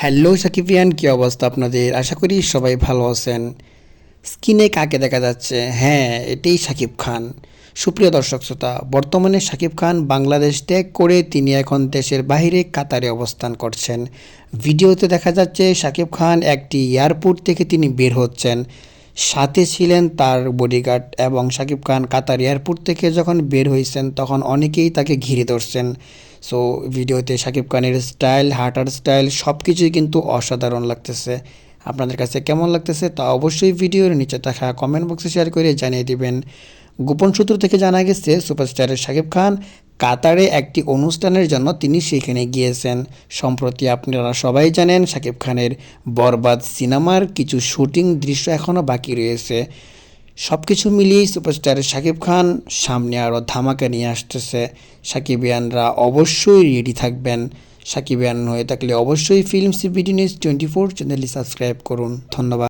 Hello সাকিবিয়ান, কী অবস্থা আপনাদের? আশা করি সবাই ভালো আছেন। স্কিনে কাকে দেখা যাচ্ছে? হ্যাঁ এটাই সাকিব খান। সুপ্রিয় দর্শক শ্রোতা, বর্তমানে সাকিব খান বাংলাদেশ ত্যাগ করে তিনি এখন দেশের বাইরে কাতারে অবস্থান করছেন। ভিডিওতে দেখা যাচ্ছে সাকিব খান একটি এয়ারপোর্ট থেকে তিনি বের হচ্ছেন। সাথে ছিলেন তার বডিগার্ড এবং সাকিব খান কাতার এয়ারপোর্ট থেকে যখন বের হয়েছেন, তখন অনেকেই তাকে ঘিরে ধরছেন। সো ভিডিওতে সাকিব খানের স্টাইল হাঁটার স্টাইল সব কিছুই কিন্তু অসাধারণ লাগতেছে। আপনাদের কাছে কেমন লাগতেছে তা অবশ্যই ভিডিওর নিচে থাকা কমেন্ট বক্সে শেয়ার করে জানিয়ে দিবেন। গোপন সূত্র থেকে জানা গেছে সুপারস্টারের শাকিব খান কাতারে একটি অনুষ্ঠানের জন্য তিনি সেখানে গিয়েছেন। সম্প্রতি আপনারা সবাই জানেন শাকিব খানের বরবাদ সিনেমার কিছু শুটিং দৃশ্য এখনও বাকি রয়েছে। সব কিছু মিলিয়েই সুপারস্টার শাকিব খান সামনে আরও ধামাকা নিয়ে আসতেছে। সাকিবিয়ানরা অবশ্যই রেডি থাকবেন। সাকিবিয়ান হয়ে থাকলে অবশ্যই film CBD news twenty four চ্যানেলটি সাবস্ক্রাইব করুন। ধন্যবাদ।